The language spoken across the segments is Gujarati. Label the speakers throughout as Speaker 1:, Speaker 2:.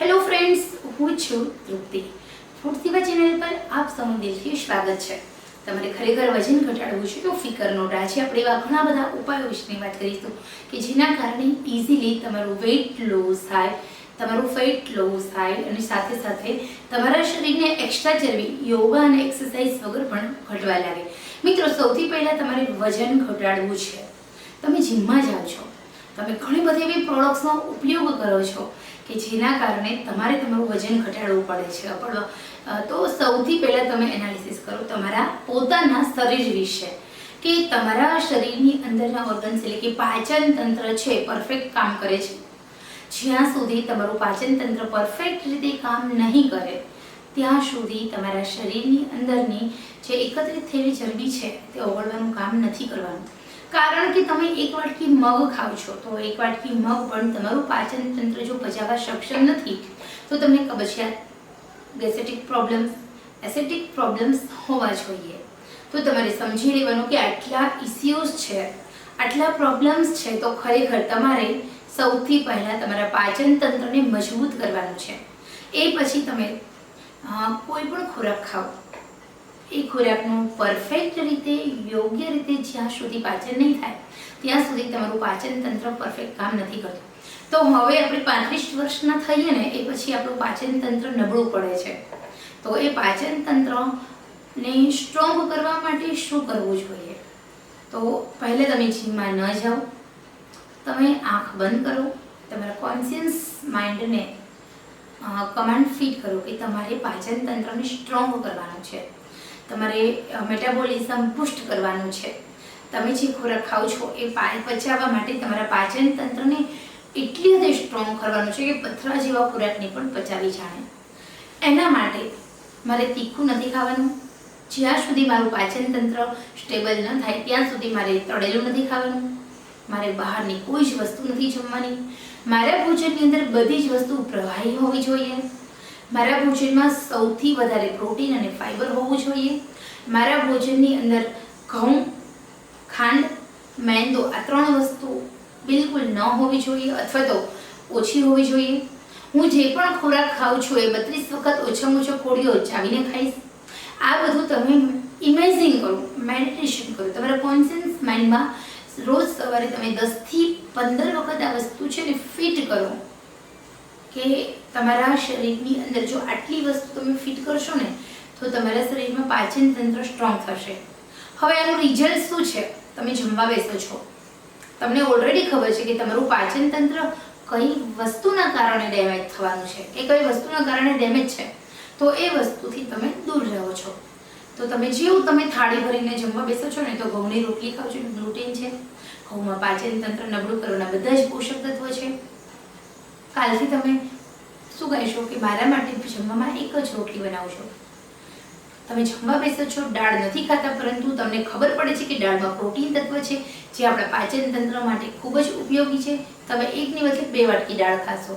Speaker 1: હેલો ફ્રેન્ડ્સ હું છું તૃપ્તિ. ફૂડ સેવા ચેનલ પર આપ સૌનું દિલથી સ્વાગત છે. તમારે ખરેખર વજન ઘટાડવું છે તો ફિકર નોટ આજે આપણે એવા ઘણા બધા ઉપાયો વિશેની વાત કરીશું કે જેના કારણે ઇઝીલી તમારું વેઇટ લોસ થાય, તમારું ફેટ લોસ થાય અને સાથે સાથે તમારા શરીરને એક્સ્ટ્રા ચરબી, યોગા અને એક્સરસાઇઝ વગર પણ ઘટવા લાગે. મિત્રો, સૌથી પહેલાં તમારે વજન ઘટાડવું છે. તમે જીમમાં જાઓ છો. તમે ઘણી બધી એવી પ્રોડક્ટ્સનો ઉપયોગ કરો છો. કે જેના કારણે તમારે તમારું વજન ઘટાડવું પડે છે પણ તો સૌથી પહેલાં તમે એનાલિસિસ કરો તમારા પોતાના શરીર વિશે. કે તમારા શરીરની અંદરના ઓર્ગન્સ એટલે કે પાચન તંત્ર છે પરફેક્ટ કામ કરે છે. જ્યાં સુધી તમારું પાચન તંત્ર પરફેક્ટ રીતે કામ નહીં કરે, ત્યાં સુધી તમારા શરીરની અંદરની જે એકત્રિત થયેલી ચરબી છે, તે ઓગળવાનું કામ નથી કરવાનું. કારણ કે તમે એક વાટકી મગ ખાવ છો, તો એક વાટકી મગ પણ તમારું પાચન તંત્ર જો પચાવવા સક્ષમ નથી, તો તમને કબજિયાત ગેસેટિક પ્રોબ્લેમ્સ એસેટિક પ્રોબ્લેમ્સ હોવા જોઈએ. તો તમારે સમજી લેવાનું કે આટલા ઇસ્યુઝ છે, આટલા પ્રોબ્લેમ્સ છે, તો ખરેખર તમારે સૌથી પહેલાં તમારા પાચન તંત્રને મજબૂત કરવાનું છે. એ પછી તમે કોઈ પણ ખોરાક ખાઓ. એ ખોરાકનું પરફેક્ટ રીતે, યોગ્ય રીતે જ્યાં સુધી પાચન નહીં થાય, ત્યાં સુધી તમારું પાચન તંત્ર પરફેક્ટ કામ નથી કરતું. તો હવે આપણે પાંત્રીસ વર્ષના થઈએ ને, એ પછી આપણું પાચન તંત્ર નબળું પડે છે. તો એ પાચન તંત્રને સ્ટ્રોંગ કરવા માટે શું કરવું જોઈએ? તો પહેલે તમે જીમમાં ન જાઓ. તમે આંખ બંધ કરો. તમારા કોન્શિયસ માઇન્ડને કમાન્ડ ફીટ કરો કે તમારે પાચન તંત્રને સ્ટ્રોંગ કરવાનું છે. તમારે મેટાબોલિઝમ પુષ્ટ કરવાનું છે. તમે જે ખોરાક ખાઓ છો, એ પચાવવા માટે તમારા પાચન તંત્રને એટલી હદે સ્ટ્રોંગ કરવાનું છે કે પથરા જેવા ખોરાકને પણ પચાવી જાણે. એના માટે મારે તીખું નથી ખાવાનું. જ્યાં સુધી મારું પાચન તંત્ર સ્ટેબલ ન થાય, ત્યાં સુધી મારે તળેલું નથી ખાવાનું. મારે બહારની કોઈ જ વસ્તુ નથી જમવાની. મારા ભોજનની અંદર બધી જ વસ્તુ પ્રવાહી હોવી જોઈએ. મારા ભોજનમાં સૌથી વધારે પ્રોટીન અને ફાઇબર હોવું જોઈએ. મારા ભોજનની અંદર ઘઉં, ખાંડ, મેંદો આ ત્રણ વસ્તુ બિલકુલ ન હોવી જોઈએ અથવા તો ઓછી હોવી જોઈએ. હું જે પણ ખોરાક ખાઉં છું એ બત્રીસ વખત ઓછામાં ઓછો કોળીઓ ચાવીને ખાઈશ. આ બધું તમે ઇમેજિંગ કરો, મેડિટેશન કરો. તમારા કોન્શિયસ માઇન્ડમાં રોજ સવારે તમે દસથી પંદર વખત આ વસ્તુ છે ને ફિટ કરો. કે તમારા શરીરની અંદર જો આટલી વસ્તુ તમે ફિટ કરશો ને, તો તમારા શરીરમાં પાચન તંત્ર સ્ટ્રોંગ થશે. હવે આનું રિઝલ્ટ શું છે? તમે જમવા બેસો છો. તમને ઓલરેડી ખબર છે કે તમારું પાચન તંત્ર કઈ વસ્તુના કારણે ડેમેજ થવાનું છે. કે કઈ વસ્તુના કારણે ડેમેજ છે. તો એ વસ્તુથી તમે દૂર રહો છો. તો તમે જેવું તમે થાળી ભરીને જમવા બેસો છો ને, તો ઘઉંની રોટલી ખાવ છો. ગ્લુટેન છે. ઘઉંમાં પાચન તંત્ર નબળું કરવાના બધા જ પોષક તત્વો છે. કાલથી તમે શું કહેશો કે મારા માટે જમવામાં એક જ રોટલી બનાવશો તમે જમવા બેસો છો, દાળ નથી ખાતા, પરંતુ તમને ખબર પડે છે કે દાળમાં પ્રોટીન તત્વ છે, જે આપણા પાચન તંત્ર માટે ખૂબ જ ઉપયોગી છે. તમે એકની બદલે બે વાટકી દાળ ખાશો.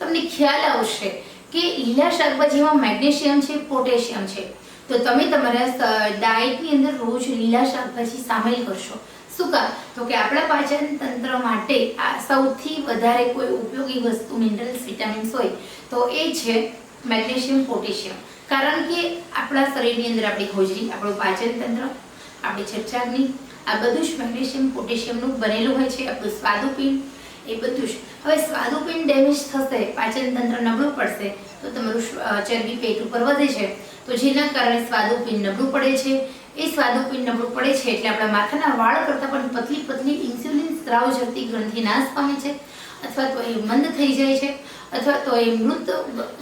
Speaker 1: તમને ખ્યાલ આવશે કે લીલા શાકભાજીમાં મેગ્નેશિયમ છે, પોટેશિયમ છે. તો તમે તમારા ડાયટની અંદર રોજ લીલા શાકભાજી સામેલ કરશો. શું તો કે આપણા પાચન તંત્ર માટે આ સૌથી વધારે કોઈ ઉપયોગી વસ્તુ મિનરલ્સ વિટામિન્સ હોય, તો એ છે મેગ્નેશિયમ, પોટેશિયમ. કારણ કે આપણા શરીરની અંદર આપણી હોજરી આપણું પાચન તંત્ર, આપણી ચર્ચાગ્નિ આ બધું જ મેગ્નેશિયમ, પોટેશિયમનું બનેલું હોય છે, આપણું સ્વાદુપિંડ, એ બધું જ. હવે સ્વાદુપિંડ ડેમેજ થશે, પાચન તંત્ર નબળું પડશે, તો તમારું ચરબી પેટ ઉપર વધે છે. તો જેના કારણે સ્વાદુપિંડ નબળું પડે છે એ સ્વાદુપિંડ નબળું પડે છે એટલે આપણા માથાના વાળ કરતાં પણ પતલી પતલી ઇન્સ્યુલિન સ્ત્રાવ જતી ગ્રંથિ નાશ પામે છે. અથવા તો એ મંદ થઈ જાય છે. અથવા તો એ મૃત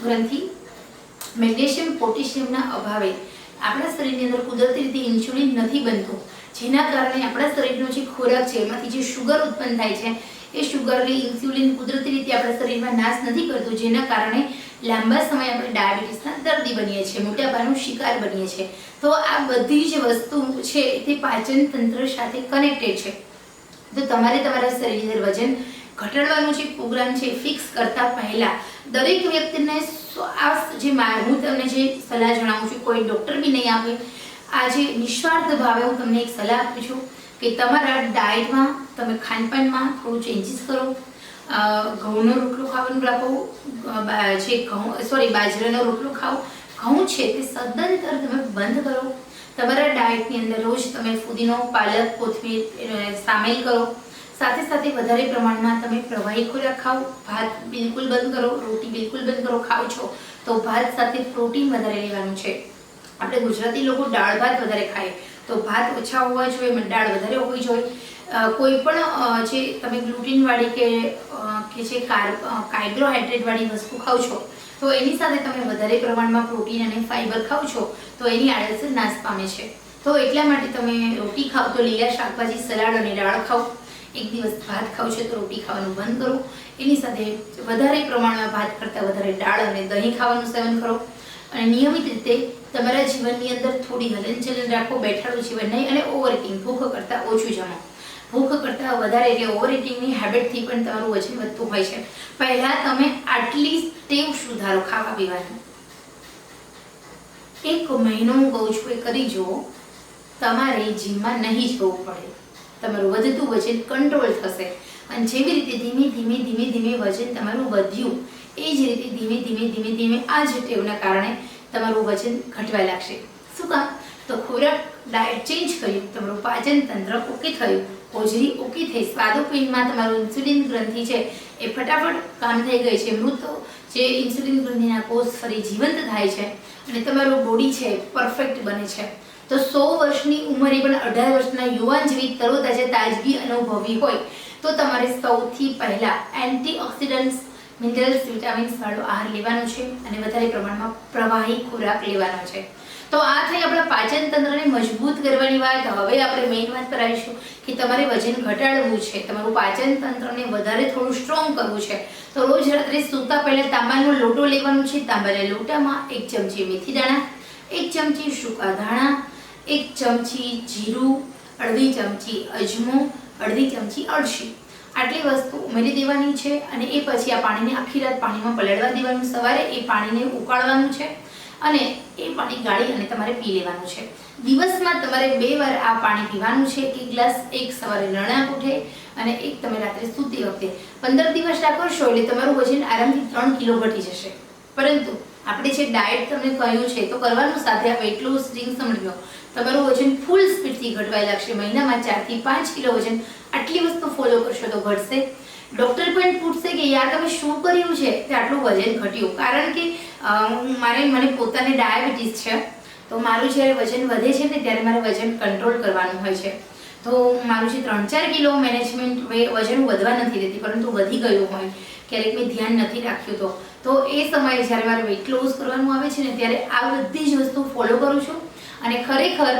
Speaker 1: ગ્રંથિ મેગ્નેશિયમ, પોટેશિયમના અભાવે આપણા શરીરની અંદર કુદરતી રીતે ઇન્સ્યુલિન નથી બનતું. જેના કારણે આપણા શરીરનો જે ખોરાક છે, એમાંથી જે શુગર ઉત્પન્ન થાય છે, એ શુગરને ઇન્સ્યુલિન કુદરતી રીતે આપણા શરીરમાં નાશ નથી કરતું. જેના કારણે લાંબા સમય આપણે ડાયાબિટીસના દર્દી બનીએ છીએ, મોટાભાગનું શિકાર બનીએ છીએ. તો આ બધી જ વસ્તુ છે તે પાચન તંત્ર સાથે કનેક્ટેડ છે. તો તમારે તમારા શરીર વજન ઘટાડવાનો જે પ્રોગ્રામ છે ફિક્સ કરતા પહેલા દરેક વ્યક્તિને આ જે હું તમને જે સલાહ જણાવું છું, કોઈ ડૉક્ટર બી નહીં આપે આજે નિસ્વાર્થ ભાવે હું તમને એક સલાહ આપું છું કે તમારા ડાયટમાં તમે ખાનપાનમાં થોડું ચેન્જીસ કરો. ઘઉંનો રોટલો ખાવાનું રાખો જે ઘઉં સોરી બાજરાનો રોટલો ખાઓ. ઘઉં છે તે સદંતર તમે બંધ કરો. તમારા ડાયટની અંદર રોજ તમે ફુદીનો, પાલક, કોથમીર સામેલ કરો. સાથે સાથે વધારે પ્રમાણમાં તમે પ્રવાહી ખોરાક ખાઓ. ભાત બિલકુલ બંધ કરો, રોટી બિલકુલ બંધ કરો, ખાઓ છો તો ભાત સાથે પ્રોટીન વધારે લેવાનું છે. આપણે ગુજરાતી લોકો દાળ ભાત વધારે ખાય તો ભાત ઓછા હોવા જોઈએ દાળ વધારે હોવી જોઈએ. કોઈ પણ જે તમે ગ્લુટીનવાળી કે કે જે કાર્બોહાઈડ્રેટ વાળી વસ્તુ ખાવ છો, તો એની સાથે તમે વધારે પ્રમાણમાં પ્રોટીન અને ફાઈબર ખાવ છો, તો એની આડઅસર નાશ પામે છે. તો એટલા માટે તમે રોટી ખાઓ તો લીલા શાકભાજી, સલાડ અને દાળ ખાઓ એક દિવસ ભાત ખાવ છો, તો રોટી ખાવાનું બંધ કરો. એની સાથે વધારે પ્રમાણમાં ભાત કરતાં વધારે દાળ અને દહીં ખાવાનું સેવન કરો. અને નિયમિત રીતે તમારા જીવનની અંદર થોડી હલનચલન રાખો, બેઠાડું જીવન નહીં, અને ઓવર ઇટિંગ ભૂખ કરતાં ઓછું જમો. ભૂખ કરતાં વધારે એટલે ઓવર ઇટિંગની હેબિટથી પણ તમારું વજન વધતું હોય છે. પહેલાં તમે આટલી ટેવ સુધારો ખાવા પીવાની. એક મહિનો હું કહું છું, એ કરી જુઓ. તમારે જીમમાં નહીં જવું પડે. તમારું વધતું વજન કંટ્રોલ થશે. અને જેવી રીતે ધીમે ધીમે ધીમે ધીમે વજન તમારું વધ્યું, એ જ રીતે ધીમે ધીમે ધીમે ધીમે આ જ ટેવના કારણે તમારું વજન ઘટવા લાગશે. શું કામ? તો ખોરાક ડાયટ ચેન્જ કર્યું, તમારું પાચન તંત્ર ઓકે થયું. હોજરી ઓકે થઈ. સ્વાદુપિંડમાં તમારું ઇન્સ્યુલિન ગ્રંથિ છે એ ફટાફટ કામ થઈ ગઈ છે. મૃત જે ઇન્સ્યુલિન ગ્રંથિના કોષ ફરી જીવંત થાય છે અને તમારું બોડી છે પરફેક્ટ બને છે. તો સો વર્ષની ઉંમરે પણ અઢાર વર્ષના યુવાન જેવી તરોતાજે તાજગી અનુભવી હોય તો તમારે સૌથી પહેલા એન્ટીઓક્સિડન્ટ્સ, મિનરલ્સ, વિટામિન્સ વાળો આહાર લેવાનો છે અને વધારે પ્રમાણમાં પ્રવાહી ખોરાક લેવાનો છે. તો આ થઈ આપણા પાચન તંત્રને મજબૂત કરવાની વાત. હવે આપણે મેઇન વાત પર આવીશું કે તમારે વજન ઘટાડવું છે. તમારું પાચન તંત્રને વધારે થોડું સ્ટ્રોંગ કરવું છે. તો રોજ રાત્રે સૂતા પહેલા તાંબાનો લોટો લેવાનો છે. તાંબાના લોટામાં એક ચમચી મેથી દાણા, એક ચમચી સૂકા ધાણા, એક ચમચી જીરું, અડધી ચમચી અજમો, અડધી ચમચી અળસી. આટલી વસ્તુ ઉમેરી દેવાની છે અને એ પછી આ પાણીને આખી રાત પાણીમાં પલાળવા દેવાનું. સવારે એ પાણીને ઉકાળવાનું છે. અને એ પાણી ગાળી અને તમારે પી લેવાનું છે. દિવસમાં તમારે બે વાર આ પાણી પીવાનું છે. એક ગ્લાસ, એક સવારે નરણાક ઉઠે અને એક તમે રાત્રે સૂતી વખતે. પંદર દિવસ આ કરશો એટલે તમારું વજન આરામથી ત્રણ કિલો ઘટી જશે. પરંતુ આપણે જે ડાયટ તમને કહ્યું છે, તો કરવાનું સાથે આ વેટ લોસ ડ્રિંક તમારું વજન ફૂલ સ્પીડથી ઘટવા લાગશે. મહિનામાં ચારથી પાંચ કિલો વજન આટલી વસ્તુ ફોલો કરશો તો ઘટશે. ડૉક્ટર પણ પૂછશે કે યાર તમે શું કર્યું છે? તે આટલું વજન ઘટ્યું. કારણ કે મારે, મને પોતાને ડાયાબિટીસ છે. તો મારું જ્યારે વજન વધે છે ને ત્યારે મારે વજન કંટ્રોલ કરવાનું હોય છે. તો મારું જે ત્રણ ચાર કિલો મેનેજમેન્ટ વજન વધવા નથી દેતી, પરંતુ વધી ગયું હોય, ક્યારેક મેં ધ્યાન નથી રાખ્યું તો. તો એ સમયે જ્યારે મારે વેઇટ લોસ કરવાનું આવે છે ને, ત્યારે આ બધી જ વસ્તુ ફોલો કરું છું. અને ખરેખર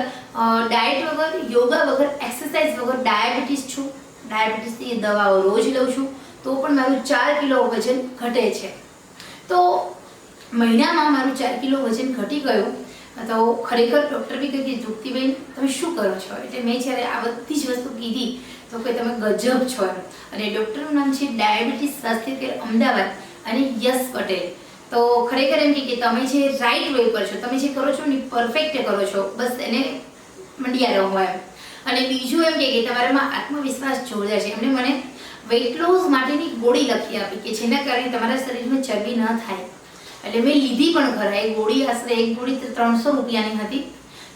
Speaker 1: ડાયટ વગર યોગા વગર એક્સરસાઇઝ વગર ડાયાબિટીસ છું. ડાયાબિટીસની દવાઓ રોજ લઉં છું. તો પણ મારું ચાર કિલો વજન ઘટે છે. તો મહિનામાં મારું ચાર કિલો વજન ઘટી ગયું, તો ખરેખર ડૉક્ટર બી કહે કે તૃપ્તિબેન તમે શું કરો છો? એટલે મેં જ્યારે આ બધી જ વસ્તુ કીધી, તો કે, તમે ગજબ છો અને ડૉક્ટરનું નામ છે ડાયાબિટીસ સ્વાસ્થ્ય કેર અમદાવાદ, અને યશ પટેલ. તો ખરેખર એમ કે, તમે જે રાઈટ વે પર છો, તમે જે કરો છો ને પરફેક્ટ કરો છો, બસ એને મંડિયા રહો એમ. અને બીજું એમ કે, તમારામાં આત્મવિશ્વાસ જોરદાર છે. એમને મને વેઇટ લોસ માટેની ગોળી લખી આપી, કે જેના કારણે તમારા શરીરમાં ચરબી ન થાય. એટલે મેં લીધી પણ ખરા એક ગોળી આશરે એક ગોળી ત્રણસો રૂપિયાની હતી.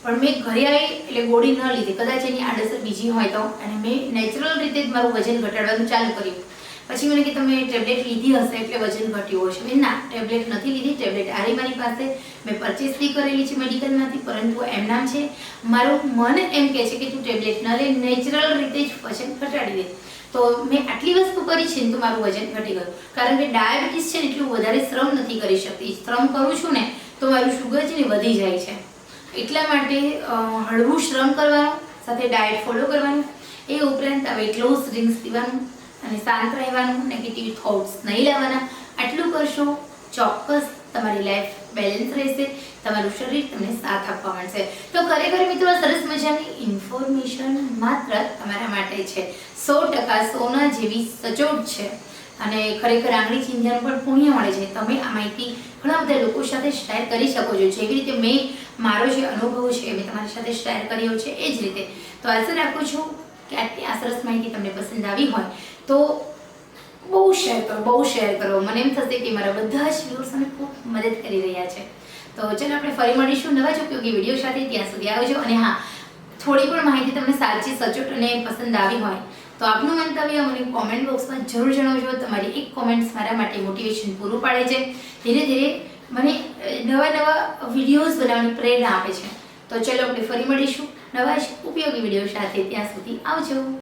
Speaker 1: પણ મેં ઘરે આવી એટલે ગોળી ન લીધી. કદાચ એની આડઅસર બીજી હોય તો. અને મેં નેચરલ રીતે જ મારું વજન ઘટાડવાનું ચાલુ કર્યું. પછી મને કે તમે ટેબ્લેટ લીધી હશે એટલે વજન ઘટ્યું હશે. મેં ના ટેબ્લેટ નથી લીધી. ટેબ્લેટ આરી મારી પાસે. મેં પરચેસ બી કરેલી છે મેડિકલમાંથી પરંતુ એમ નામ છે, મારું મન એમ કહે છે કે તું ટેબ્લેટ ન લે. નેચરલ રીતે જ વજન ઘટાડી દે. તો મેં આટલી વસ્તુ કરી છે તો મારું વજન ઘટી ગયું. કારણ કે ડાયાબિટીસ છે ને એટલું વધારે શ્રમ નથી કરી શકતી. શ્રમ કરું છું ને તો મારું શુગર છે ને વધી જાય છે. એટલા માટે હળવું શ્રમ કરવાનું, સાથે ડાયટ ફોલો કરવાનું. એ ઉપરાંત હવે ક્લોઝ ડ્રિંક્સ પીવાનું અને શાંત રહેવાનું નેગેટિવ થોટ્સ નહીં લેવાના આટલું કરશો. ચોક્કસ તમારી લાઈફ બેલેન્સ રહેશે, તમારું શરીર તમને સાથ આપવા મળશે. તો ખરેખર મિત્રો સરસ મજાની ઇન્ફોર્મેશન માત્ર તમારા માટે છે. સો ટકા સોના જેવી સચોટ છે. અને ખરેખર આંગળી ચિંધ્યાનું પણ પુણ્ય મળે છે. તમે આ માહિતી ઘણા બધા લોકો સાથે શેર કરી શકો છો. જેવી રીતે મેં મારો જે અનુભવ છે મેં તમારી સાથે શેર કર્યો છે એ જ રીતે. તો આશા રાખું છું કે આટલી આ સરસ માહિતી તમને પસંદ આવી હોય. તો બહુ શેર કરો, બહુ શેર કરો. મને એમ થશે કે મારા બધા જ વ્યુઅર્સ મને ખૂબ મદદ કરી રહ્યા છે. તો ચલો આપણે ફરી મળીશું નવા જ ઉપયોગી વીડિયો સાથે. ત્યાં સુધી આવજો. અને હા, થોડી પણ માહિતી તમને સાચી, સચોટ અને પસંદ આવી હોય, તો આપનું મંતવ્ય મને કોમેન્ટ બોક્સમાં જરૂર જણાવજો. તમારી એક કોમેન્ટ્સ મારા માટે મોટિવેશન પૂરું પાડે છે. ધીરે ધીરે મને નવા નવા વિડીયોઝ બનાવવાની પ્રેરણા આપે છે. તો ચલો આપણે ફરી મળીશું નવા જ ઉપયોગી વીડિયો સાથે. ત્યાં સુધી આવજો.